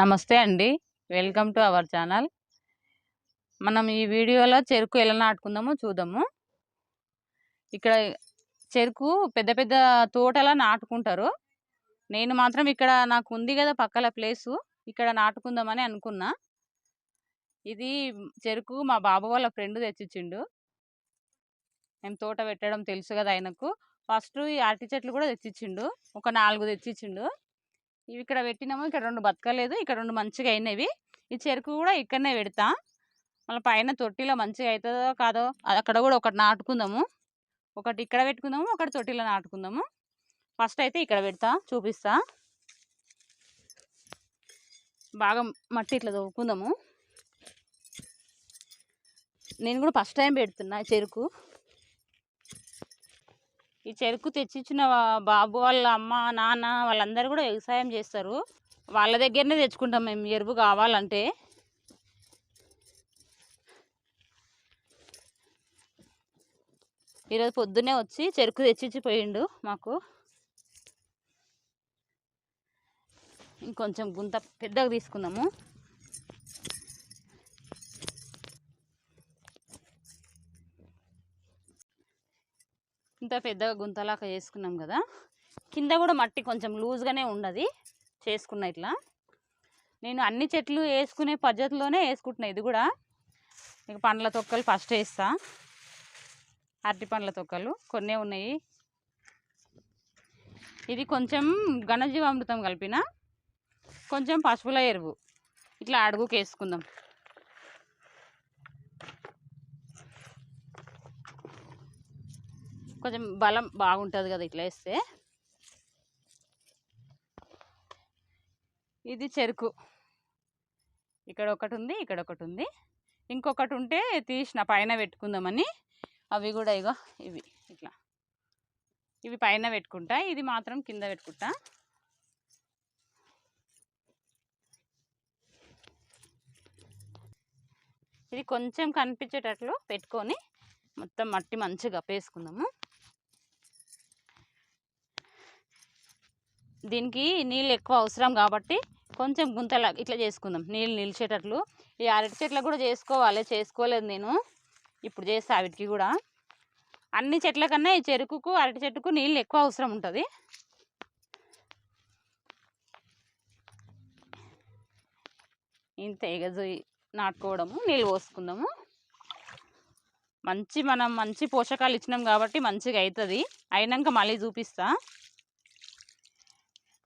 నమస్తే అండి. Welcome to our channel. మనం ఈ వీడియోలో చెరుకు ఎలా నాటుకుందామో చూద్దాము. ఇక్కడ చెరుకు పెద్ద పెద్ద తోటలా నాటుకుంటారు. నేను మాత్రం ఇక్కడ నాకు ఉంది కదా పక్కల ప్లేసు ఇక్కడ నాటుకుందామని అనుకున్నా. ఇది చెరుకు మా బాబు వాళ్ళ ఫ్రెండ్ తెచ్చిచ్చిండు. మేము తోట పెట్టడం తెలుసు కదా ఆయనకు. ఫస్ట్ ఈ అరటి చెట్లు కూడా తెచ్చిచ్చిండు. ఒక నాలుగు తెచ్చిచ్చిండు. ఇవి ఇక్కడ పెట్టినాము. ఇక్కడ రెండు బతకలేదు. ఇక్కడ రెండు మంచిగా అయినవి. ఈ చెరుకు కూడా ఇక్కడనే పెడతా. మళ్ళీ పైన తొట్టిలో మంచిగా అవుతుందో కాదో అక్కడ కూడా ఒకటి నాటుకుందాము. ఒకటి ఇక్కడ పెట్టుకుందాము. ఒకటి తొట్టిలో నాటుకుందాము. ఫస్ట్ అయితే ఇక్కడ పెడతా. చూపిస్తా. బాగా మట్టి ఇట్లా తవ్వుకుందాము. నేను కూడా ఫస్ట్ టైం పెడుతున్నా ఈ చెరుకు. ఈ చెరుకు తెచ్చిచ్చిన బాబు వాళ్ళ అమ్మ నాన్న వాళ్ళందరూ కూడా వ్యవసాయం చేస్తారు. వాళ్ళ దగ్గరనే తెచ్చుకుంటాం మేము. ఎరువు కావాలంటే. ఈరోజు పొద్దున్నే వచ్చి చెరుకు తెచ్చిచ్చి పోయిండు మాకు. ఇంకొంచెం గుంత పెద్దగా తీసుకుందాము. ఇంత పెద్దగా గుంతలాగా చేసుకున్నాం కదా కింద కూడా మట్టి కొంచెం లూజ్గానే ఉండదు చేసుకున్న ఇట్లా. నేను అన్ని చెట్లు వేసుకునే పద్ధతిలోనే వేసుకుంటున్నా ఇది కూడా. ఇక పండ్ల తొక్కలు ఫస్ట్ వేస్తా. అరటి పండ్ల తొక్కలు కొన్నే ఉన్నాయి. ఇది కొంచెం ఘనజీవామృతం కలిపిన కొంచెం పశువుల ఎరువు. ఇట్లా అడుగుకి కొంచెం బలం బాగుంటుంది కదా ఇట్లా వేస్తే. ఇది చెరుకు. ఇక్కడ ఒకటి ఉంది ఇక్కడ ఒకటి ఉంది. ఇంకొకటి ఉంటే తీసిన పైన పెట్టుకుందామని. అవి కూడా ఇగో ఇవి ఇట్లా. ఇవి పైన పెట్టుకుంటా ఇది మాత్రం కింద పెట్టుకుంటా. ఇది కొంచెం కనిపించేటట్లు పెట్టుకొని మొత్తం మట్టి మంచిగా పేసుకుందాము. దీనికి నీళ్ళు ఎక్కువ అవసరం కాబట్టి కొంచెం గుంతలా ఇట్లా చేసుకుందాం. నీళ్ళు నిలిచేటట్లు. ఈ అరటి చెట్లకు కూడా చేసుకోవాలి. చేసుకోలేదు నేను. ఇప్పుడు చేస్తా వీటికి కూడా. అన్ని చెట్ల కన్నా ఈ చెరుకుకు అరటి చెట్టుకు నీళ్ళు ఎక్కువ అవసరం ఉంటుంది. ఇంత ఎగజు నాటుకోవడము నీళ్ళు పోసుకుందాము. మంచి మనం మంచి పోషకాలు ఇచ్చినాం కాబట్టి మంచిగా అవుతుంది అయినాక మళ్ళీ చూపిస్తా.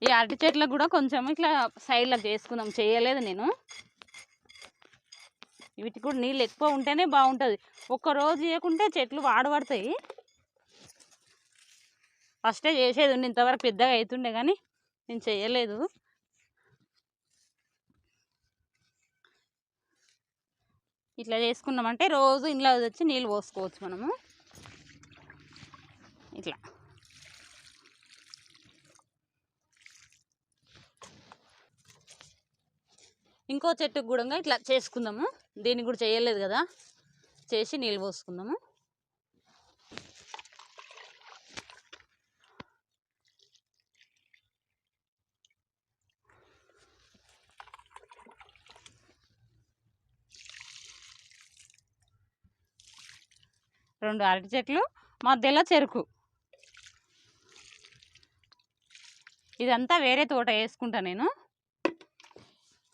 ఈ అరటి చెట్లకు కూడా కొంచెం ఇట్లా సైడ్లో చేసుకుందాం. చేయలేదు నేను. వీటికి కూడా నీళ్ళు ఎక్కువ ఉంటేనే బాగుంటుంది. ఒక్క రోజు చేయకుంటే చెట్లు వాడబడతాయి. ఫస్టే చేసేది ఉండి ఇంతవరకు పెద్దగా అవుతుండే కానీ నేను చేయలేదు. ఇట్లా చేసుకున్నామంటే రోజు ఇంట్లో వచ్చి నీళ్ళు పోసుకోవచ్చు మనము. ఇట్లా. ఇంకో చెట్టుకు కూడా ఇట్లా చేసుకుందాము. దీన్ని కూడా చేయలేదు కదా. చేసి నీళ్ళు పోసుకుందాము. రెండు అరటి చెట్లు మధ్యలో చెరుకు. ఇదంతా వేరే తోట వేసుకుంటా నేను.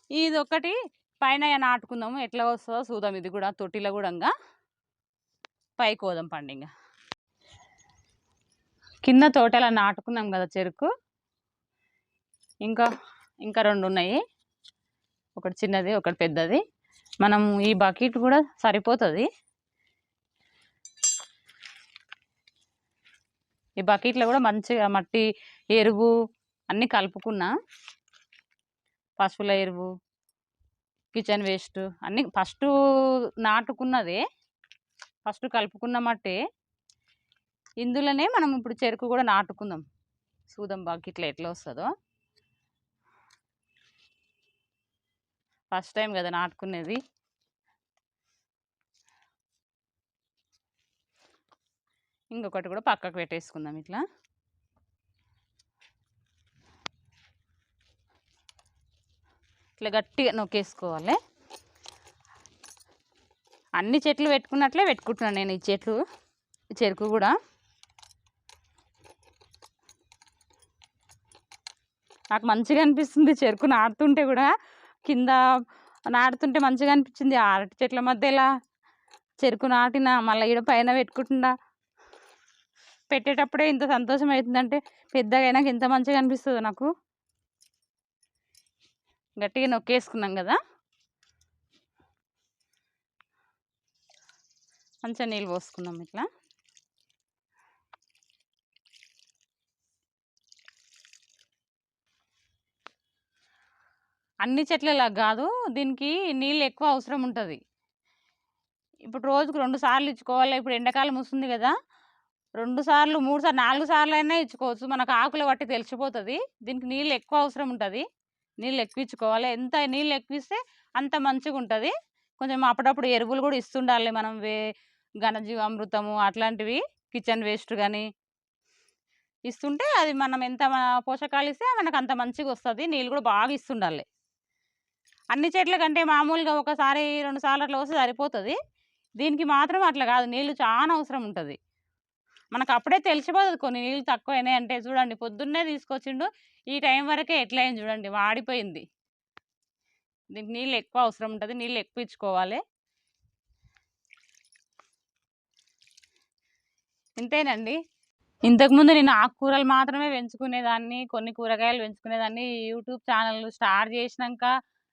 ఇది ఒకటి పైన నాటుకుందాము ఎట్లా వస్తుందో చూద్దాం. ఇది కూడా తొట్టిలో కూడా ఇంకా పైకి పోదాం పండింగ. కింద తోటలా నాటుకున్నాం కదా చెరుకు. ఇంకా ఇంకా రెండు ఉన్నాయి ఒకటి చిన్నది ఒకటి పెద్దది. మనం ఈ బకెట్ కూడా సరిపోతుంది. ఈ బకెట్లో కూడా మంచిగా మట్టి ఎరువు అన్నీ కలుపుకున్నా. పశువుల ఎరువు కిచెన్ వేస్ట్ అన్నీ ఫస్ట్ నాటుకున్నదే ఫస్ట్ కలుపుకున్న మట్టే. ఇందులోనే మనం ఇప్పుడు చెరుకు కూడా నాటుకుందాం. చూద్దాం ఇట్లా ఎట్లా వస్తుందో. ఫస్ట్ టైం కదా నాటుకునేది. ఇంకొకటి కూడా పక్కకు పెట్టేసుకుందాం ఇట్లా. ఇట్లా గట్టిగా నొక్కేసుకోవాలి. అన్ని చెట్లు పెట్టుకున్నట్లే పెట్టుకుంటున్నాను నేను ఈ చెట్లు ఈ చెరుకు కూడా. నాకు మంచిగా అనిపిస్తుంది చెరుకు నాటుతుంటే కూడా కింద నాటుతుంటే మంచిగా అనిపించింది. అరటి చెట్ల మధ్యలో చెరుకు నాటిన మళ్ళీ ఈడ పైన పెట్టుకుంటుండా పెట్టేటప్పుడే ఇంత సంతోషం అవుతుందంటే పెద్దగా అయినాక ఎంత మంచిగా అనిపిస్తుందో నాకు. గట్టిగా నొక్కేసుకున్నాం కదా! మంచిగా నీళ్ళు పోసుకున్నాం ఇట్లా. అన్ని చెట్లలా కాదు దీనికి నీళ్ళు ఎక్కువ అవసరం ఉంటుంది. ఇప్పుడు రోజుకు రెండు సార్లు ఇచ్చుకోవాలి. ఇప్పుడు ఎండాకాలం వస్తుంది కదా! రెండు సార్లు మూడు సార్లు నాలుగు సార్లు అయినా ఇచ్చుకోవచ్చు. మనకు ఆకులు బట్టి తెలిసిపోతుంది. దీనికి నీళ్ళు ఎక్కువ అవసరం ఉంటుంది. నీళ్ళు ఎక్కువించుకోవాలి ఎంత నీళ్ళు ఎక్కువ ఇస్తే అంత మంచిగా ఉంటుంది కొంచెం అప్పుడప్పుడు ఎరువులు కూడా ఇస్తుండాలి మనం వే ఘనజీవామృతము అట్లాంటివి కిచెన్ వేస్ట్ కానీ ఇస్తుంటే అది మనం ఎంత పోషకాలు ఇస్తే మనకు అంత మంచిగా వస్తుంది నీళ్ళు కూడా బాగా ఇస్తుండాలి. అన్ని చెట్ల కంటే మామూలుగా ఒకసారి రెండు సార్లు అట్లా వస్తే సరిపోతుంది. దీనికి మాత్రం అట్లా కాదు. నీళ్ళు చాలా అవసరం ఉంటుంది. మనకు అప్పుడే తెలిసిపోతుంది కొన్ని నీళ్ళు తక్కువైనాయి అంటే చూడండి పొద్దున్నే తీసుకొచ్చిండు ఈ టైం వరకే ఎట్లయింది చూడండి వాడిపోయింది. దీనికి నీళ్ళు ఎక్కువ అవసరం ఉంటుంది నీళ్ళు ఎక్కువ ఇచ్చుకోవాలి. ఇంతేనండి. ఇంతకుముందు నేను ఆకుకూరలు మాత్రమే పెంచుకునేదాన్ని కొన్ని కూరగాయలు పెంచుకునేదాన్ని. యూట్యూబ్ ఛానల్ స్టార్ట్ చేసినాక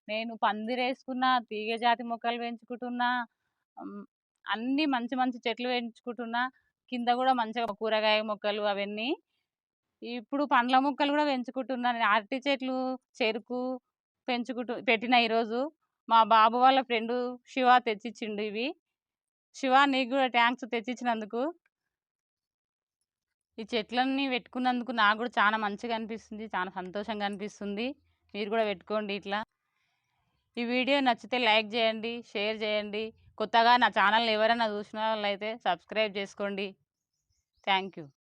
నేను పందిరేసుకున్న తీగ జాతి మొక్కలు పెంచుకుంటున్నా అన్నీ మంచి మంచి చెట్లు పెంచుకుంటున్నా. కింద కూడా మంచిగా కూరగాయ మొక్కలు అవన్నీ. ఇప్పుడు పండ్ల మొక్కలు కూడా పెంచుకుంటున్నాను. నేను అరటి చెట్లు చెరుకు పెంచుకుంటూ పెట్టిన ఈరోజు మా బాబు వాళ్ళ ఫ్రెండ్ శివ తెచ్చిచ్చిండు ఇవి. శివ నీకు కూడా థ్యాంక్స్ తెచ్చిచ్చినందుకు. ఈ చెట్లన్నీ పెట్టుకున్నందుకు నాకు కూడా చాలా మంచిగా అనిపిస్తుంది చాలా సంతోషంగా అనిపిస్తుంది. మీరు కూడా పెట్టుకోండి ఇట్లా. ఈ వీడియో నచ్చితే లైక్ చేయండి షేర్ చేయండి. కొత్తగా నా ఛానల్ ఎవరైనా చూసిన వాళ్ళైతే సబ్స్క్రైబ్ చేసుకోండి. Thank you.